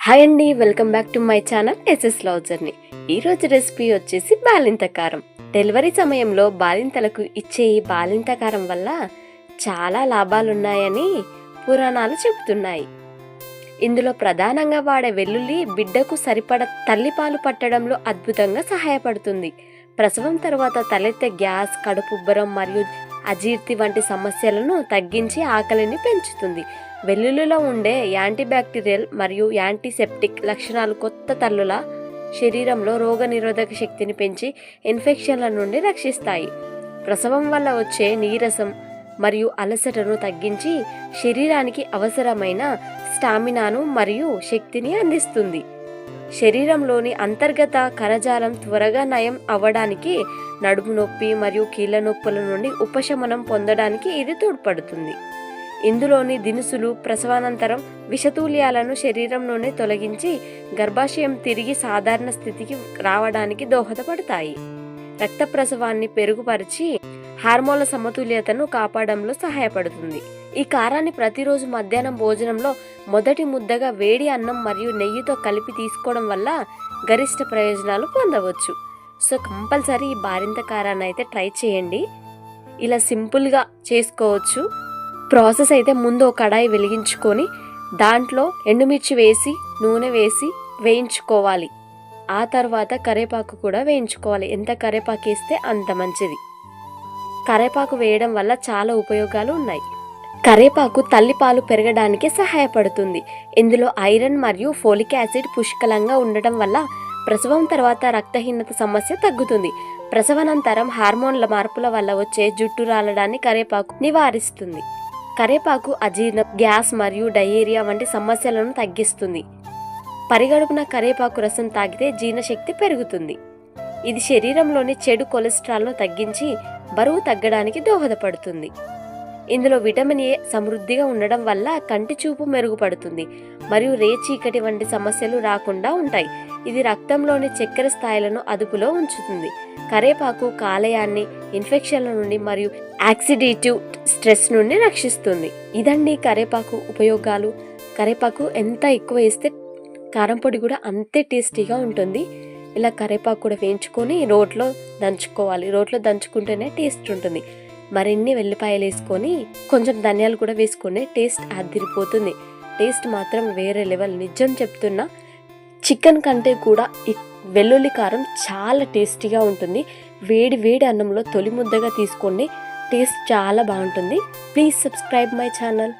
Hi అండి welcome back to my channel SS love journey ఈరోజు recipe వచ్చేసి బాలింతకారం డెలివరీ సమయంలో బాలింతలకు ఇచ్చే ఈ బాలింతకారం వల్ల చాలా లాభాలున్నాయని పురాణాలు చెబుతున్నాయి. ఇందులో ప్రధానంగా వాడే వెల్లుల్లి బిడ్డకు సరిపడ తల్లిపాలు పట్టడంలో అద్భుతంగా సహాయపడుతుంది. ప్రసవం తర్వాత తలెత్తే గ్యాస్ కడుపుబ్బరం మరియు అజీర్తి వంటి సమస్యలను తగ్గించి ఆకలిని పెంచుతుంది. వెల్లుల్లిలో ఉండే యాంటీబ్యాక్టీరియల్ మరియు యాంటీసెప్టిక్ లక్షణాలు కొత్త తల్లుల శరీరంలో రోగనిరోధక శక్తిని పెంచి ఇన్ఫెక్షన్ల నుండి రక్షిస్తాయి. ప్రసవం వల్ల వచ్చే నీరసం మరియు అలసటను తగ్గించి శరీరానికి అవసరమైన స్టామినాను మరియు శక్తిని అందిస్తుంది. శరీరంలోని అంతర్గత కణజాలం త్వరగా నయం అవ్వడానికి నడుము నొప్పి మరియు కీళ్ళ నొప్పుల నుండి ఉపశమనం పొందడానికి ఇది తోడ్పడుతుంది. ఇందులోని దినుసులు ప్రసవానంతరం విషతూల్యాలను శరీరంలోనే తొలగించి గర్భాశయం తిరిగి సాధారణ స్థితికి రావడానికి దోహదపడతాయి. రక్త ప్రసవాన్ని పెరుగుపరిచి హార్మోన్ల సమతుల్యతను కాపాడంలో సహాయపడుతుంది. ఈ కారాన్ని ప్రతిరోజు మధ్యాహ్నం భోజనంలో మొదటి ముద్దగా వేడి అన్నం మరియు నెయ్యితో కలిపి తీసుకోవడం వల్ల గరిష్ట ప్రయోజనాలు పొందవచ్చు. సో కంపల్సరీ ఈ బారింత కారాన్ని అయితే ట్రై చేయండి. ఇలా సింపుల్గా చేసుకోవచ్చు. ప్రాసెస్ అయితే ముందు ఒక కడాయి వెలిగించుకొని దాంట్లో ఎండుమిర్చి వేసి నూనె వేసి వేయించుకోవాలి. ఆ తర్వాత కరేపాకు కూడా వేయించుకోవాలి. ఎంత కరేపాకు వేస్తే అంత మంచిది. కరేపాకు వేయడం వల్ల చాలా ఉపయోగాలు ఉన్నాయి. కరేపాకు తల్లిపాలు పెరగడానికి సహాయపడుతుంది. ఇందులో ఐరన్ మరియు ఫోలిక్ యాసిడ్ పుష్కలంగా ఉండటం వల్ల ప్రసవం తర్వాత రక్తహీనత సమస్య తగ్గుతుంది. ప్రసవానంతరం హార్మోన్ల మార్పుల వల్ల వచ్చే జుట్టు రాలడాన్ని కరేపాకు నివారిస్తుంది. కరేపాకు అజీర్ణం గ్యాస్ మరియు డయేరియా వంటి సమస్యలను తగ్గిస్తుంది. పరిగడుపున కరేపాకు రసం తాగితే జీర్ణశక్తి పెరుగుతుంది. ఇది శరీరంలోని చెడు కొలెస్ట్రాల్ను తగ్గించి బరువు తగ్గడానికి దోహదపడుతుంది. ఇందులో విటమిన్ ఏ సమృద్ధిగా ఉండడం వల్ల కంటి చూపు మెరుగుపడుతుంది మరియు రేచీకటి వంటి సమస్యలు రాకుండా ఉంటాయి. ఇది రక్తంలోని చక్కెర స్థాయిలను అదుపులో ఉంచుతుంది. కరేపాకు కాలేయాన్ని ఇన్ఫెక్షన్ల నుండి మరియు యాక్సిడేటివ్ స్ట్రెస్ నుండి రక్షిస్తుంది. ఇదండి కరేపాకు ఉపయోగాలు. కరేపాకు ఎంత ఎక్కువ వేస్తే కారం పొడి కూడా అంతే టేస్టీగా ఉంటుంది. ఇలా కరేపాకు కూడా వేయించుకొని రోట్లో దంచుకోవాలి. రోట్లో దంచుకుంటేనే టేస్ట్ ఉంటుంది. మరిన్ని వెల్లిపాయలు వేసుకొని కొంచెం ధనియాలు కూడా వేసుకొని టేస్ట్ అదిరిపోతుంది. టేస్ట్ మాత్రం వేరే లెవెల్. నిజం చెప్తున్నా చికెన్ కంటే కూడా ఈ వెల్లుల్లి కారం చాలా టేస్టీగా ఉంటుంది. వేడి వేడి అన్నంలో తొలి ముద్దగా తీసుకోండి టేస్ట్ చాలా బాగుంటుంది. Please subscribe my channel.